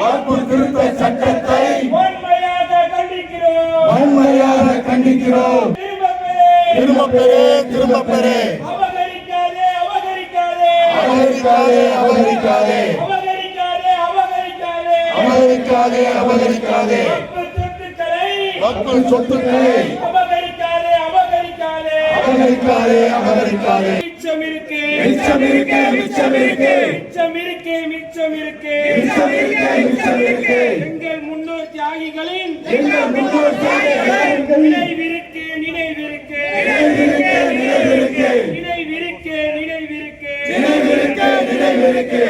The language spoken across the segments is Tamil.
வாக்கு திருத்த சட்டத்தை வன்மையாக கண்டிக்கிறோம். வன்மையாக கண்டிக்கிறோம். திரும்ப பெறே திரும்ப பெறே. அபகரிக்காதே அபகரிக்காதே. அபகரிக்காதே அபகரிக்காதே. அபகரிக்காதே அபகரிக்காதே. சொத்துக்களை அபகரிக்காதே அபகரிக்காதே மிச்சம் இருக்கு. மிச்சம் இருக்கு மிச்சம் இருக்கு. மிச்சம் இருக்கு மிச்சம் இருக்கு. மிச்சம் இருக்கு மிச்சம் இருக்கு. எங்கள் முன்னோர் தியாகிகளின் எங்கள் முன்னோர் தியாகிகளின் நினைவிருக்கு நினைவிருக்கு நினைவிருக்கு நினைவிருக்கு நினைவிருக்கு நினைவிருக்கு நினைவிருக்கு நினைவிருக்கு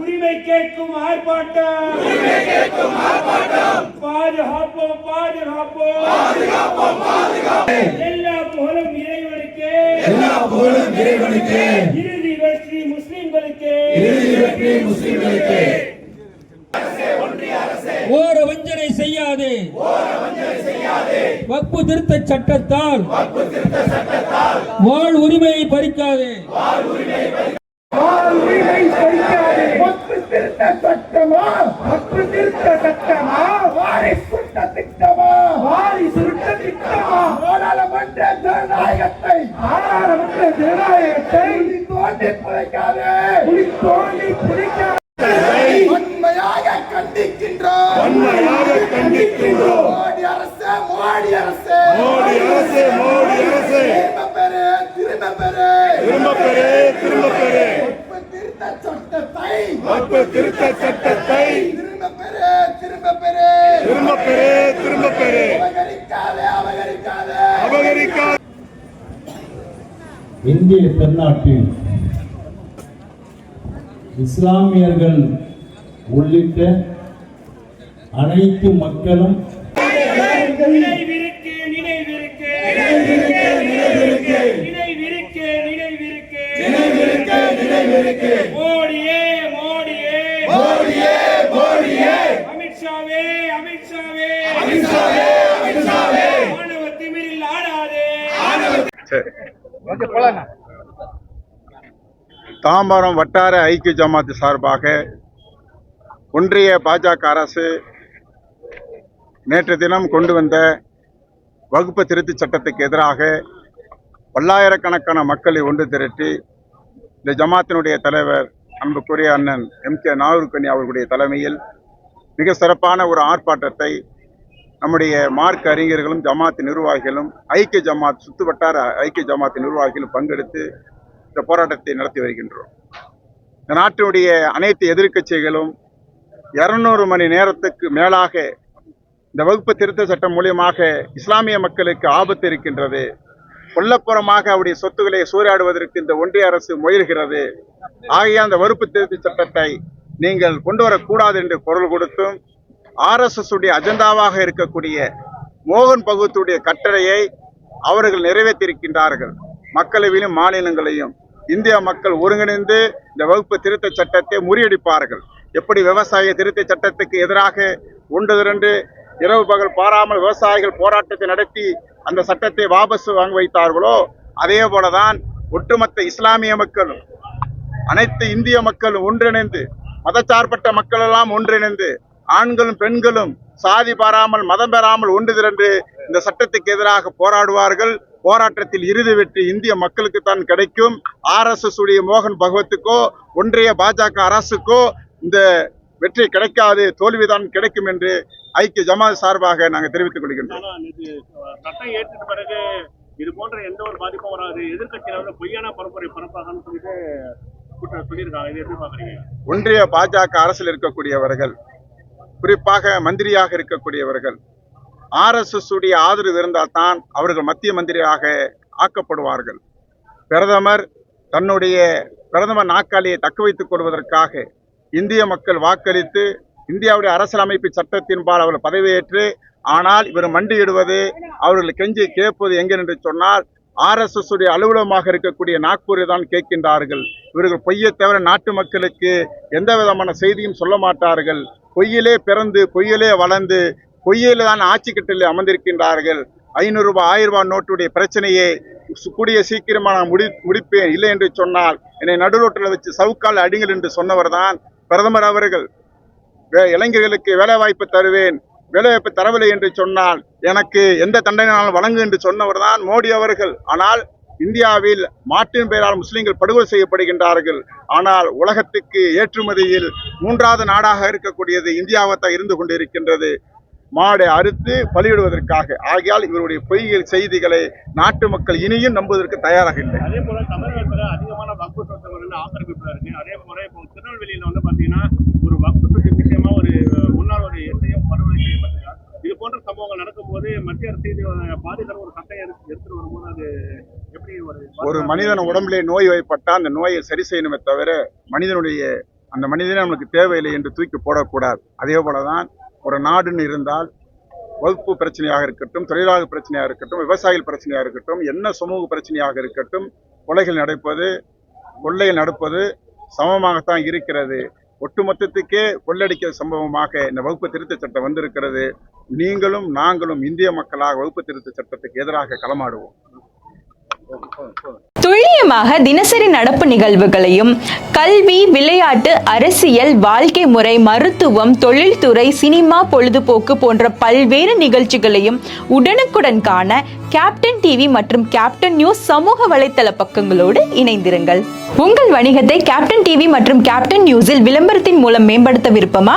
உரிமை கேட்கும் ஆர்ப்பாட்டம். உரிமை கேட்கும் ஆர்ப்பாட்டம் பாதுகாப்போம் பாதுகாப்போம். எல்லா புகழும் இறைவனுக்கு. எல்லா புகழும் இறைவனுக்கு. இறுதி வெற்றி முஸ்லிம்களுக்கு. இறுதி வெற்றி முஸ்லிம்களுக்கு. ஓர வஞ்சனை செய்யாதே. வக்பு திருத்த சட்டத்தால். வாழ் உரிமையை பறிக்காதே. சட்டமா வக்பு திருத்த சட்டமா வாரி சுட்ட திட்டமா வாரி சுட்ட திட்டமா நாடாளுமன்ற ஜனநாயகத்தை. நாடாளுமன்ற ஜனநாயகத்தை தோண்டி புதைக்காதே. புலி தோண்டி புதைக்காதே. வன்மையாக கண்டிக்கின்றோம். வன்மையாக கண்டிக்கின்றோம். மோடி அரசு மோடி அரசு மோடி அரசு திரும்ப பெறு திரும்ப பெறு திரும்ப பெறு திரும்ப பெறு திருத்த சட்டத்தை வகுப்பு திருத்த சட்டத்தை. திரும்ப பெறு திரும்ப பெறு. திரும்ப பெறு திரும்ப பெறு. அபகரிக்காதே அபகரிக்காதே அபகரிக்காதே இந்திய திருநாட்டில் இஸ்லாமியர்கள் உள்ளிட்ட அனைத்து மக்களும் நினைவிருக்கு நினைவிருக்கு. தாம்பரம் வட்டார ஐக்கிய ஜமாத்து சார்பாக ஒன்றிய பாஜக அரசு நேற்று தினம் கொண்டு வந்த வகுப்பு திருத்தச் சட்டத்துக்கு எதிராக பல்லாயிரக்கணக்கான மக்களை ஒன்று திரட்டி இந்த ஜமாத்தினுடைய தலைவர் அன்புக்குரிய அண்ணன் எம் கே நாகூர்கனி அவர்களுடைய தலைமையில் மிக சிறப்பான ஒரு ஆர்ப்பாட்டத்தை நம்முடைய மார்க் அறிஞர்களும் ஜமாத் நிர்வாகிகளும் ஐக்கிய ஜமாத் சுத்து வட்டார ஐக்கிய ஜமாத் நிர்வாகிகளும் பங்கெடுத்து இந்த போராட்டத்தை நடத்தி வருகின்றோம். இந்த நாட்டினுடைய அனைத்து எதிர்க்கட்சிகளும் இரநூறு மணி நேரத்துக்கு மேலாக இந்த வகுப்பு திருத்த சட்டம் மூலியமாக இஸ்லாமிய மக்களுக்கு ஆபத்து இருக்கின்றது. கொல்லப்புறமாக அவருடைய சொத்துக்களை சூறையாடுவதற்கு இந்த ஒன்றிய அரசு முயல்கிறது. ஆகிய அந்த வகுப்பு திருத்த சட்டத்தை நீங்கள் கொண்டு வரக்கூடாது என்று குரல் கொடுத்தும் ஆர்எஸ்எஸ் உடைய அஜெண்டாவாக இருக்கக்கூடிய மோகன் பகவத்துடைய கட்டளையை அவர்கள் நிறைவேற்றியிருக்கின்றார்கள். மக்களவையிலும் மாநிலங்களையும் இந்திய மக்கள் ஒருங்கிணைந்து இந்த வகுப்பு திருத்த சட்டத்தை முறியடிப்பார்கள். எப்படி விவசாய திருத்த சட்டத்துக்கு எதிராக ஒன்று திரண்டு இரவு பகல் பாராமல் விவசாயிகள் போராட்டத்தை நடத்தி அந்த சட்டத்தை வாபஸ் வாங்க வைத்தார்களோ அதே போலதான் ஒட்டுமொத்த இஸ்லாமிய மக்களும் அனைத்து இந்திய மக்களும் ஒன்றிணைந்து மதச்சார்பற்ற மக்கள் எல்லாம் ஒன்றிணைந்து ஆண்களும் பெண்களும் சாதி பாராமல் மதம் பெறாமல் ஒன்று திரண்டு இந்த சட்டத்துக்கு எதிராக போராடுவார்கள். போராட்டத்தில் இறுதி வெற்றி இந்திய மக்களுக்கு தான் கிடைக்கும். ஆர்எஸ்எஸ் உடைய மோகன் பகவத்துக்கோ ஒன்றிய பாஜக அரசுக்கோ இந்த வெற்றி கிடைக்காது தோல்விதான் கிடைக்கும் என்று ஐக்கிய ஜமாத் சார்பாக நாங்கள் தெரிவித்துக் கொள்கின்றோம். சட்டம் ஏற்றிட்ட பிறகு இது போன்ற எந்த ஒரு பாதிப்பும் வராது. எதிர்கட்சியில வந்து பொய்யான பரப்புரை பரப்பாகன்னு சொல்லிட்டு ஒன்றிய பாஜக அரசில் இருக்கக்கூடியவர்கள் குறிப்பாக மந்திரியாக இருக்கக்கூடியவர்கள். ஆர்எஸ்எஸ் உடைய ஆதரவு இருந்தால் தான் அவர்கள் மத்திய மந்திரியாக ஆக்கப்படுவார்கள். பிரதமர் தன்னுடைய பிரதமர் நாற்காலியை தக்க வைத்துக் கொள்வதற்காக இந்திய மக்கள் வாக்களித்து இந்தியாவுடைய அரசியலமைப்பு சட்டத்தின்பால் அவர்கள் பதவியேற்று ஆனால் இவர் மண்டியிடுவது அவர்கள் கெஞ்சி கேட்பது எங்கே என்று சொன்னால் ஆர்எஸ்எஸ் உடைய அலுவலகமாக இருக்கக்கூடிய நாக்பூரை தான் கேட்கின்றார்கள். இவர்கள் பொய்யை தவிர நாட்டு மக்களுக்கு எந்த விதமான செய்தியும் சொல்ல மாட்டார்கள். பொய்யிலே பிறந்து பொய்யிலே வளர்ந்து பொய்யில தான் ஆட்சிக்கட்டில் அமர்ந்திருக்கின்றார்கள். ஐநூறு ரூபாய் ஆயிரம் ரூபாய் நோட்டுடைய பிரச்சனையை கூடிய சீக்கிரமா நான் முடி முடிப்பேன். இல்லை என்று சொன்னால் என்னை நடுரோட்டில் வச்சு சவுக்கால் அடிங்கள் என்று சொன்னவர் தான் பிரதமர் அவர்கள். வே- இளைஞர்களுக்கு வேலைவாய்ப்பு தருவேன் வேலைவாய்ப்பு தரவில்லை என்று சொன்னால் எனக்கு எந்த தண்டனையாலும் வழங்கு என்று சொன்னவர் தான் மோடி அவர்கள். ஆனால் இந்தியாவில் மாட்டின் பெயரால் முஸ்லீம்கள் படுகொலை செய்யப்படுகின்றார்கள். ஆனால் உலகத்துக்கு ஏற்றுமதியில் மூன்றாவது நாடாக இருக்கக்கூடியது இந்தியாவத்தான் இருந்து கொண்டிருக்கின்றது. மாடை அறுத்து பலியிடுவதற்காக. ஆகையால் இவருடைய பொய் செய்திகளை நாட்டு மக்கள் இனியும் நம்புவதற்கு தயாராக இல்லை. அதே போல தமிழகத்தில் அதிகமான வக்பு சொத்தவர்கள் ஆக்கிரமிப்புல இருக்கு. அதே போல இப்போ திருநெல்வேலியில் வந்து பார்த்தீங்கன்னா ஒரு வக்பு ஒரு மனிதன் உடம்பிலே நோய் வைப்பட்டால் அந்த நோயை சரி செய்யணுமே தவிர மனிதனுடைய அந்த மனிதனே நமக்கு தேவையில்லை என்று தூக்கி போடக்கூடாது. அதே போலதான் ஒரு நாடுன்னு இருந்தால் வகுப்பு பிரச்சனையாக இருக்கட்டும் தொழிலாளர் பிரச்சனையாக இருக்கட்டும் விவசாயிகள் பிரச்சனையாக இருக்கட்டும் என்ன சமூக பிரச்சனையாக இருக்கட்டும் கொலைகள் நடப்பது கொள்ளைகள் நடப்பது சமமாகத்தான் இருக்கிறது. ஒட்டுமொத்தத்துக்கே கொள்ளடிக்கிற சம்பவமாக இந்த வகுப்பு திருத்த சட்டம் வந்திருக்கிறது. நீங்களும் நாங்களும் இந்திய மக்களாக வகுப்பு திருத்த சட்டத்துக்கு எதிராக களமாடுவோம். துல்லியமாக தினசரி நடப்பு நிகழ்வுகளையும் கல்வி விளையாட்டு அரசியல் வாழ்க்கை முறை மருத்துவம் தொழில்துறை சினிமா பொழுதுபோக்கு போன்ற பல்வேறு நிகழ்ச்சிகளையும் உடனுக்குடன் காண கேப்டன் டிவி மற்றும் கேப்டன் நியூஸ் சமூக வலைத்தள பக்கங்களோடு இணைந்திருங்கள். உங்கள் வணிகத்தை கேப்டன் டிவி மற்றும் கேப்டன் நியூஸில் விளம்பரத்தின் மூலம் மேம்படுத்த விருப்பமா?